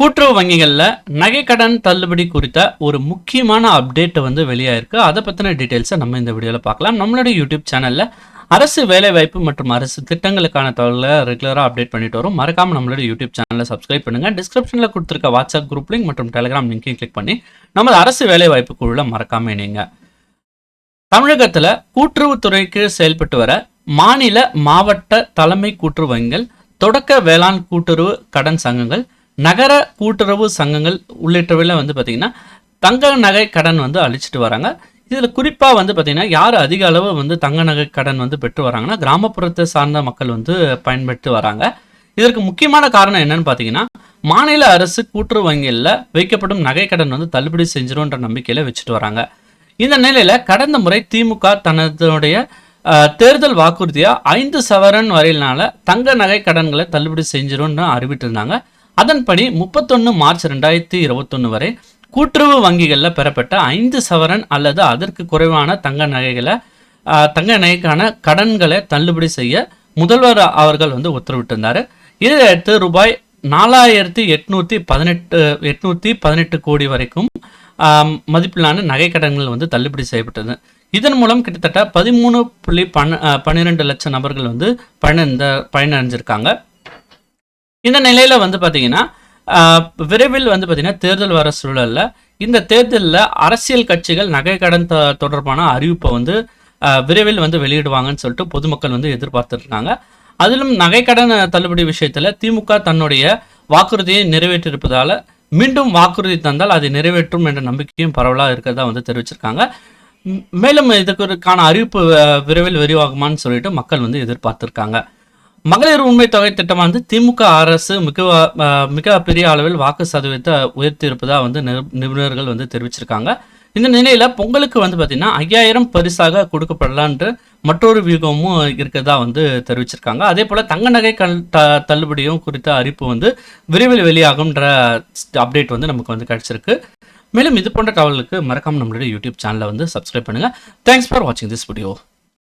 கூட்டுறவு வங்கிகளில் நகைக்கடன் தள்ளுபடி குறித்த ஒரு முக்கியமான அப்டேட் வந்து வெளியாயிருக்கு. அதை பற்றின டீட்டெயில்ஸை நம்ம இந்த வீடியோவில் பார்க்கலாம். நம்மளுடைய யூடியூப் சேனலில் அரசு வேலைவாய்ப்பு மற்றும் அரசு திட்டங்களுக்கான தகவலை ரெகுலராக அப்டேட் பண்ணிட்டு வரும். மறக்காம நம்மளுடைய யூடியூப் சேனலை சப்ஸ்கிரைப் பண்ணுங்கள் டிஸ்கிரிப்ஷனில் கொடுத்துருக்க வாட்ஸ்அப் குரூப் லிங்க் மற்றும் டெலிகிராம் லிங்க்கையும் கிளிக் பண்ணி நமது அரசு வேலைவாய்ப்பு குழுவில் மறக்காமல் இணைங்க. தமிழகத்தில் கூட்டுறவுத்துறைக்கு செயல்பட்டு வர மாநில மாவட்ட தலைமை கூட்டுறவு வங்கிகள் தொடக்க வேளாண் கூட்டுறவு கடன் சங்கங்கள் நகர கூட்டுறவு சங்கங்கள் உள்ளிட்டவையில் வந்து பார்த்திங்கன்னா தங்க நகை கடன் வந்து அழிச்சிட்டு வராங்க. இதில் குறிப்பாக வந்து பார்த்திங்கன்னா யார் அதிக அளவு வந்து தங்க நகை கடன் வந்து பெற்று வராங்கன்னா கிராமப்புறத்தை சார்ந்த மக்கள் வந்து பயன்பெற்று வராங்க. இதற்கு முக்கியமான காரணம் என்னன்னு பார்த்தீங்கன்னா மாநில அரசு கூட்டுறவு வங்கிகளில் வைக்கப்படும் நகை கடன் வந்து தள்ளுபடி செஞ்சிரும்ன்ற நம்பிக்கையில் வச்சுட்டு வராங்க. இந்த நிலையில் கடந்த முறை திமுக தனதுடைய தேர்தல் வாக்குறுதியாக ஐந்து சவரன் வரையிலான தங்க நகை கடன்களை தள்ளுபடி செஞ்சிரும்னு அறிவிட்டிருந்தாங்க. அதன்படி முப்பத்தொன்று மார்ச் ரெண்டாயிரத்தி இருபத்தொன்று வரை கூட்டுறவு வங்கிகளில் பெறப்பட்ட ஐந்து சவரன் அல்லது அதற்கு குறைவான தங்க நகைகளை தங்க நகைக்கான கடன்களை தள்ளுபடி செய்ய முதல்வர் அவர்கள் வந்து உத்தரவிட்டிருந்தார். இதையடுத்து ரூபாய் நாலாயிரத்தி எட்நூத்தி பதினெட்டு எட்நூற்றி பதினெட்டு கோடி வரைக்கும் மதிப்பிலான நகை கடன்கள் வந்து தள்ளுபடி செய்யப்பட்டது. இதன் மூலம் கிட்டத்தட்ட பதிமூணு புள்ளி பன்ன பன்னிரெண்டு லட்சம் நபர்கள் வந்து பயனடைந்த பயனடைஞ்சிருக்காங்க. இந்த நிலையில் வந்து பார்த்தீங்கன்னா விரைவில் வந்து பார்த்தீங்கன்னா தேர்தல் வர சூழலில் இந்த தேர்தலில் அரசியல் கட்சிகள் நகை கடன் த- தொடர்பான அறிவிப்பை வந்து விரைவில் வந்து வெளியிடுவாங்கன்னு சொல்லிட்டு பொதுமக்கள் வந்து எதிர்பார்த்துருக்காங்க அதிலும் அதிலும் நகைக்கடன் தள்ளுபடி விஷயத்தில் திமுக தன்னுடைய வாக்குறுதியை நிறைவேற்றியிருப்பதால் மீண்டும் வாக்குறுதி தந்தால் அதை நிறைவேற்றும் என்ற நம்பிக்கையும் பரவலாக இருக்கிறதா வந்து தெரிவிச்சிருக்காங்க. மேலும் இதுக்கான அறிவிப்பு விரைவில் விரிவாகுமான்னு சொல்லிட்டு மக்கள் வந்து எதிர்பார்த்துருக்காங்க. மகளிர் உண்மை தொகை திட்டம் வந்து திமுக அரசு மிக மிக பெரிய அளவில் வாக்கு சதவீதத்தை உயர்த்திருப்பதாக வந்து நிபுணர்கள் வந்து தெரிவிச்சிருக்காங்க. இந்த நிலையில் பொங்கலுக்கு வந்து பார்த்தீங்கன்னா ஐயாயிரம் பரிசாக கொடுக்கப்படலான்ற மற்றொரு வியூகமும் இருக்கிறதா வந்து தெரிவிச்சிருக்காங்க. அதே போல் தங்க நகை கல் த- தள்ளுபடியும் குறித்த அறிப்பு வந்து விரைவில் வெளியாகும்ன்ற அப்டேட் வந்து நமக்கு வந்து கிடைச்சிருக்கு. மேலும் இது போன்ற தகவலுக்கு மறக்காமல் நம்மளுடைய யூடியூப் சேனலை வந்து சப்ஸ்கிரைப் பண்ணுங்கள் தேங்க்ஸ் ஃபார் வாட்சிங் திஸ் வீடியோ